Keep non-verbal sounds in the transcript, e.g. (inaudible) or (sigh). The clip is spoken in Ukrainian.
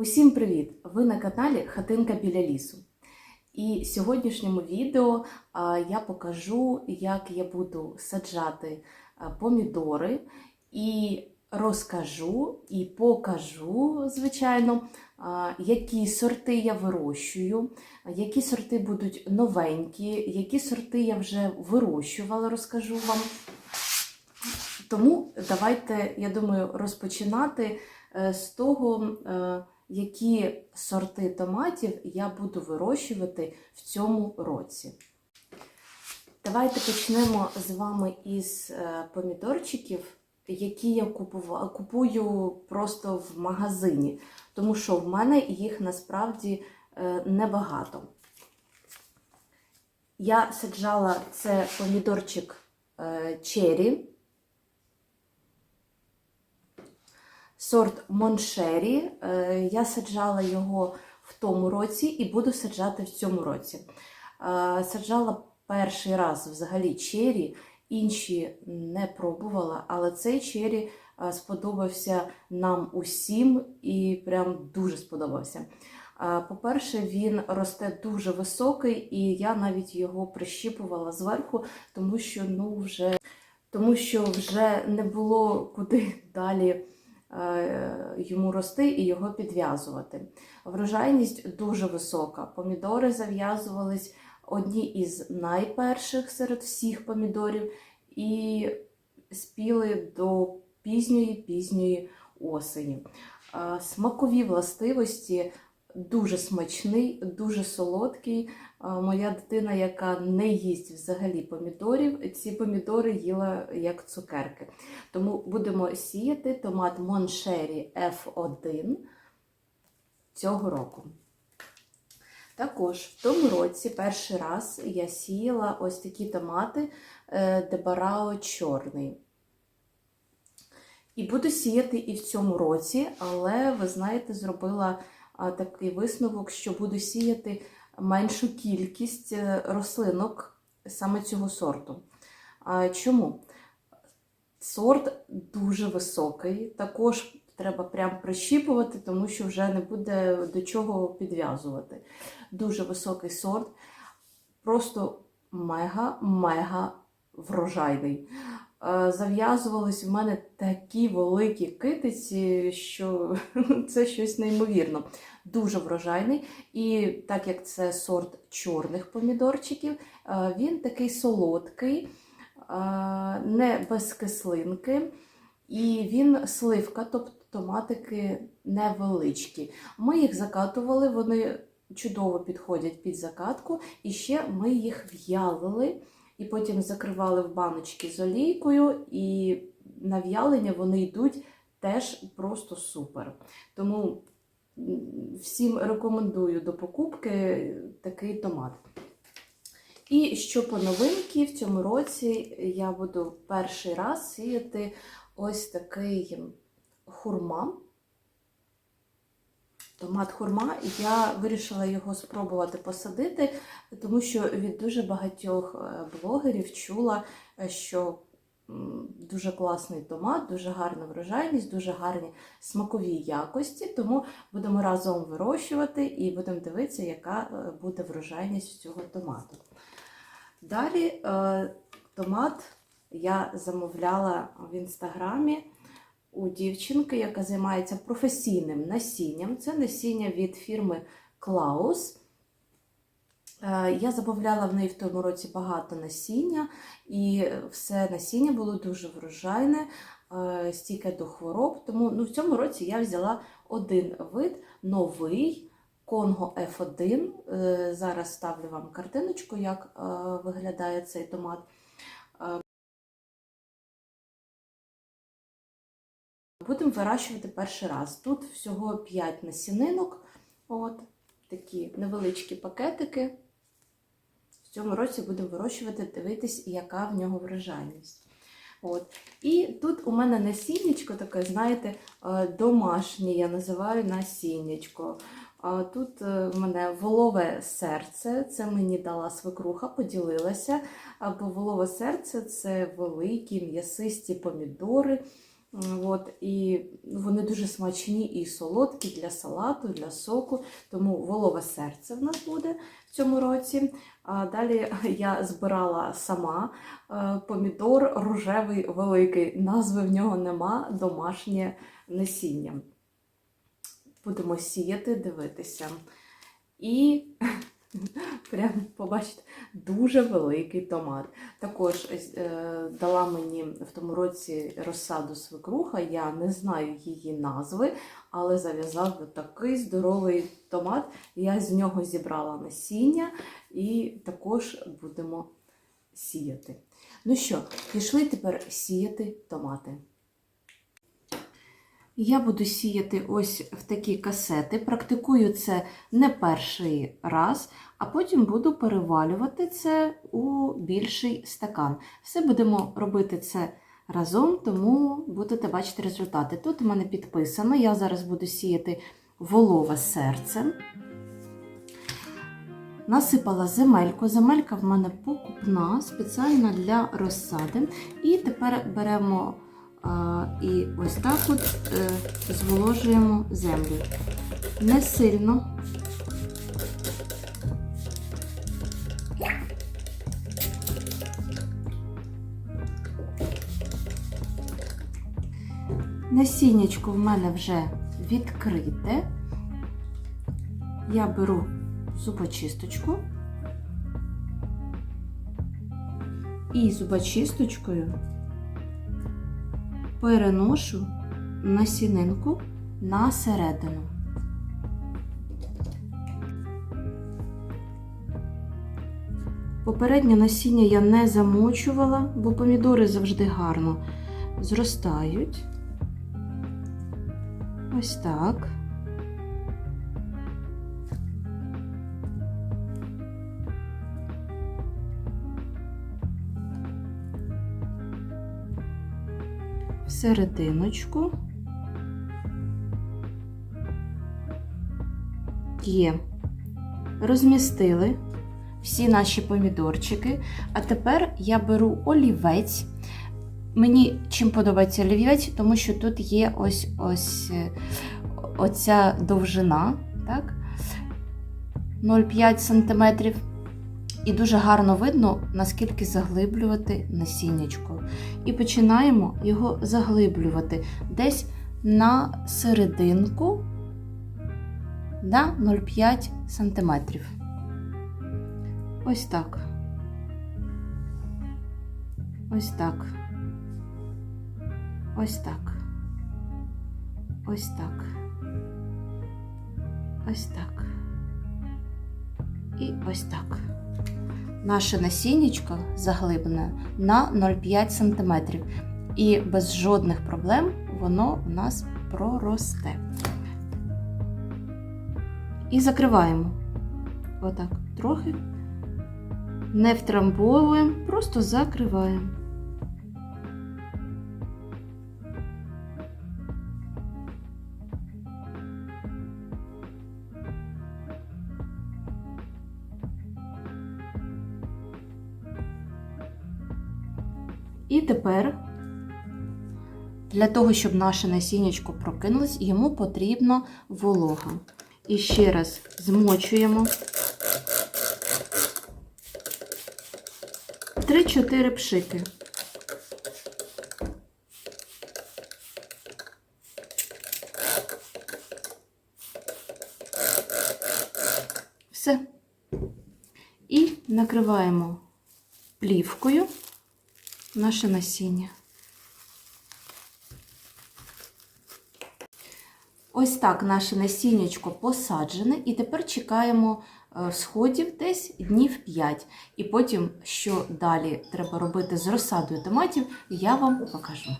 Усім привіт! Ви на каналі Хатинка біля лісу. І в сьогоднішньому відео я покажу, як я буду саджати помідори, і розкажу і покажу, звичайно, які сорти я вирощую, які сорти будуть новенькі, які сорти я вже вирощувала, розкажу вам. Тому давайте, я думаю, розпочинати е, з того, е, які сорти томатів я буду вирощувати в цьому році. Давайте почнемо з вами із е, помідорчиків, які я купую просто в магазині, тому що в мене їх насправді е, небагато. Я саджала це помідорчик е, сорт Моншері. Е, Я саджала його в тому році і буду саджати в цьому році. Е, Саджала перший раз взагалі чері, інші не пробувала, але цей чері е, сподобався нам усім і прям дуже сподобався. По-перше, він росте дуже високий, і я навіть його прищіпувала зверху, тому що ну вже, тому що вже не було куди далі йому рости і його підв'язувати. Врожайність дуже висока. Помідори зав'язувались одні із найперших серед всіх помідорів і спіли до пізньої пізньої осені. Е, Смакові властивості дуже смачний, дуже солодкий. Моя дитина, яка не їсть взагалі помідорів, ці помідори їла як цукерки. Тому будемо сіяти томат Моншері F1 цього року. Також в тому році перший раз я сіяла ось такі томати е, Дебарао чорний. І буду сіяти і в цьому році, але ви знаєте, зробила такий висновок, що буду сіяти меншу кількість е, рослинок саме цього сорту. Чому? Сорт дуже високий, також треба прям прищіпувати, тому що вже не буде до чого підв'язувати. Дуже високий сорт, просто мега-мега врожайний. Е, Зав'язувались в мене такі великі китиці, що (laughs) це щось неймовірно. Дуже врожайний. І так як це сорт чорних помідорчиків, е, він такий солодкий, е, не без кислинки, і він сливка, тобто томатики невеличкі. Ми їх закатували, вони чудово підходять під закатку, і ще ми їх в'ялили. І потім закривали в баночки з олійкою, і на в'ялення вони йдуть теж просто супер. Тому всім рекомендую до покупки такий томат. І що по новинки, в цьому році я буду перший раз сіяти ось такий хурма. Томат хурма, я вирішила його спробувати посадити, тому що від дуже багатьох е, блогерів чула, е, що дуже класний томат, дуже гарна врожайність, дуже гарні смакові якості. Тому будемо разом вирощувати і будемо дивитися, яка е, буде врожайність цього томату. Далі томат я замовляла в інстаграмі у дівчинки, яка займається професійним насінням. Це насіння від фірми Klaus. Е, Я замовляла в неї в тому році багато насіння, і все насіння було дуже врожайне, е, стійке до хвороб. Тому ну, в цьому році я взяла один вид новий Конго F1. Е, Зараз ставлю вам картиночку, як виглядає цей томат. Будемо вирощувати перший раз. Тут всього 5 насінинок, от такі невеличкі пакетики. В цьому році будемо вирощувати, дивитись, яка в нього врожайність. От. І тут у мене насіннячко таке, знаєте, е, домашнє, я називаю насіннячко. Тут е, в мене волове серце, це мені дала свекруха, поділилася. А, Бо волове серце це великі м'ясисті помідори, От, і вони дуже смачні і солодкі для салату, для соку. Тому волове серце в нас буде в цьому році. А далі (laughs) я збирала сама е, помідор рожевий великий. Назви в нього нема, домашнє насіння. Будемо сіяти, дивитися. І (laughs) прямо побачите, дуже великий томат. Також е, дала мені в тому році розсаду свекруха, я не знаю її назви, але зав'язав такий здоровий томат. Я з нього зібрала насіння і також будемо сіяти. Ну що, пішли тепер сіяти томати. Я буду сіяти ось в такі касети. Практикую це не перший раз, а потім буду перевалювати це у більший стакан. Все будемо робити це разом, тому будете бачити результати. Тут у мене підписано, я зараз буду сіяти волове серце. Насипала земельку. Земелька в мене покупна, спеціальна для розсади. І тепер беремо і ось так от е, зволожуємо землю. Не сильно. Насіннячко в мене вже відкрите. Я беру зубочисточку і зубочисточкою переношу насінинку на середину. Попереднє насіння я не замочувала, бо помідори завжди гарно зростають. Ось так. В серединочку. Є. Розмістили всі наші помідорчики. А тепер я беру олівець. Мені чим подобається олівець, тому що тут є ось ось е, оця довжина, так? 0,5 см. І дуже гарно видно, наскільки заглиблювати насіннячко. І починаємо його заглиблювати десь на серединку на 0,5 см. Ось так. Ось так. Ось так. Ось так. Ось так. І ось так. Наше насіннячко заглиблене на 0,5 см. І без жодних проблем воно у нас проросте. І закриваємо. Отак, трохи. Не втрамбовуємо, просто закриваємо. І тепер для того, щоб наше насіннячко прокинулось, йому потрібна волога. І ще раз змочуємо 3-4 пшики. Все. І накриваємо плівкою наше насіння. Ось так наше насіннячко посаджене, і тепер чекаємо е, сходів десь днів 5. І потім, що далі треба робити з розсадою томатів, я вам покажу.